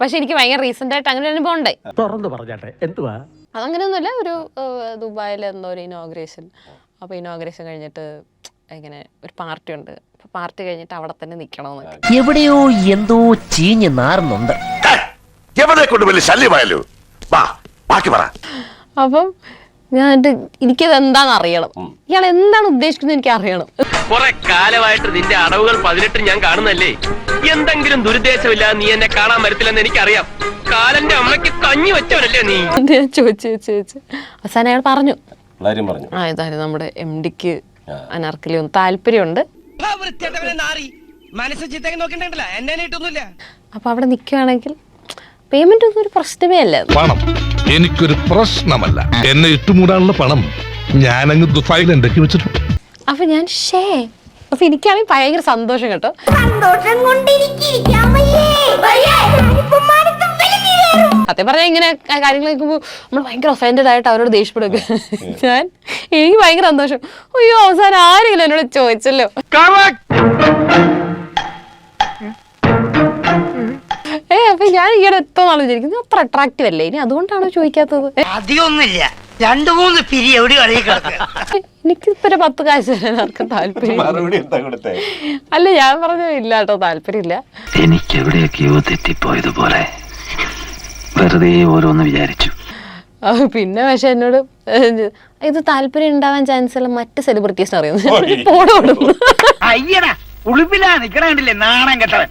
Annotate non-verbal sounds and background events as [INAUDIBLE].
പക്ഷെ എനിക്ക് ഭയങ്കര റീസെന്റ് ആയിട്ട് അങ്ങനെ ഒരു അനുഭവം ഉണ്ടായി തുറന്നു പറഞ്ഞാട്ടെ എന്തുവാ? അതങ്ങനെയൊന്നുമില്ല ഒരു ദുബായിൽ എന്തോ ഒരു ഇനോഗ്രേഷൻ അപ്പോൾ ഇനോഗ്രേഷൻ കഴിഞ്ഞിട്ട് ഇങ്ങനെ ഒരു പാർട്ടി ഉണ്ട്. അപ്പോൾ പാർട്ടി കഴിഞ്ഞിട്ട് അവിടെ തന്നെ നിൽക്കണമെന്നൊക്കെ എവിടെയോ എന്തോ ചീഞ്ഞ് നാറുന്നുണ്ട്. എവിടെ കൊണ്ട് വലിയ ശല്യമായല്ലോ വാ ബാക്കി പറ. അപ്പം ഞാൻ എനിക്കത് എന്താണെന്ന് അറിയണം ഇയാൾ എന്താണ് ഉദ്ദേശിക്കുന്നത് എനിക്ക് അറിയണം കുറെ കാലമായിട്ട് നിന്റെ അടവുകൾ പതിനെട്ട് ഞാൻ കാണുന്നല്ലേ? എന്തെങ്കിലും ദുരുദ്ദേശമില്ല നീ എന്നെ കാണാൻ വരത്തില്ലെന്ന് എനിക്കറിയാം. കാലന്റെ അമ്മയ്ക്ക് കഞ്ഞി വെച്ചവനല്ലേ നീ? ഞാൻ ചോദിച്ചു ചോദിച്ചു ചോദിച്ചു അവസാനം അയാൾ പറഞ്ഞു. പറഞ്ഞു. ആ ഇതായിരുന്നു നമ്മുടെ എം ഡിക്ക് അനാർക്കലി ഒന്ന് താല്പര്യമുണ്ട്. മനസ്സ് ചിത്തങ്ങ് നോക്കണ്ടല്ല എന്നെ അപ്പോൾ അവിടെ നിൽക്കുകയാണെങ്കിൽ പേയ്മെന്റ് ഒന്നും ഒരു പ്രശ്നമേ അല്ല. പണം. എനിക്കൊരു പ്രശ്നമല്ല. എന്നെ ഇട്ടുമൂടാനുള്ള പണം ഞാനങ്ങ് ദുബായിൽ എന്തൊക്കെ വെച്ചിട്ടുണ്ട്? അപ്പൊ ഞാൻ ഷേ. അപ്പൊ എനിക്കാണെങ്കിൽ ഭയങ്കര സന്തോഷം കേട്ടോ. സന്തോഷം സത്യം പറഞ്ഞാൽ ഇങ്ങനെ കാര്യങ്ങൾ കേൾക്കുമ്പോൾ നമ്മൾ ഭയങ്കര ഒഫൻഡഡ് ആയിട്ട് അവരോട് ദേഷ്യപ്പെടുക [LAUGHS] ഞാൻ എനിക്ക് ഭയങ്കര സന്തോഷം. അയ്യോ അവസാനം ആരെങ്കിലും എന്നോട് ചോദിച്ചല്ലോ. ഏ അപ്പൊ ഞാൻ ഈയിടെ എത്ര നാൾ വിചാരിക്കുന്നു അത്ര അട്രാക്റ്റീവ് അല്ലേ? ഇനി അതുകൊണ്ടാണോ ചോദിക്കാത്തത്? അധികമൊന്നുമില്ല രണ്ടു മൂന്ന് പിരി എവിടെ [LAUGHS] കളി ഇത്ര പത്ത് കാശ് തരാൻ ആർക്കും [LAUGHS] താല്പര്യം മറുപടി എന്താ കൊടുത്തേ? അല്ല ഞാൻ പറഞ്ഞ ഇല്ല കേട്ടോ താല്പര്യമില്ല. എനിക്ക് എവിടെയൊക്കെയോ തെറ്റിപ്പോയതുപോലെ വെറുതെ ഓരോന്ന് വിചാരിച്ചു. ആ, പിന്നെ പക്ഷെ എന്നോട് ഏഹ്, ഇത് താല്പര്യം ഉണ്ടാവാൻ ചാൻസ് ഉള്ള മറ്റ് സെലിബ്രിറ്റീസിനെ അറിയുന്നു പോടോടുന്നു അയ്യടാ ഉളുപ്പിലാ നിക്കണ കണ്ടില്ലേ നാണം കെട്ടവൻ.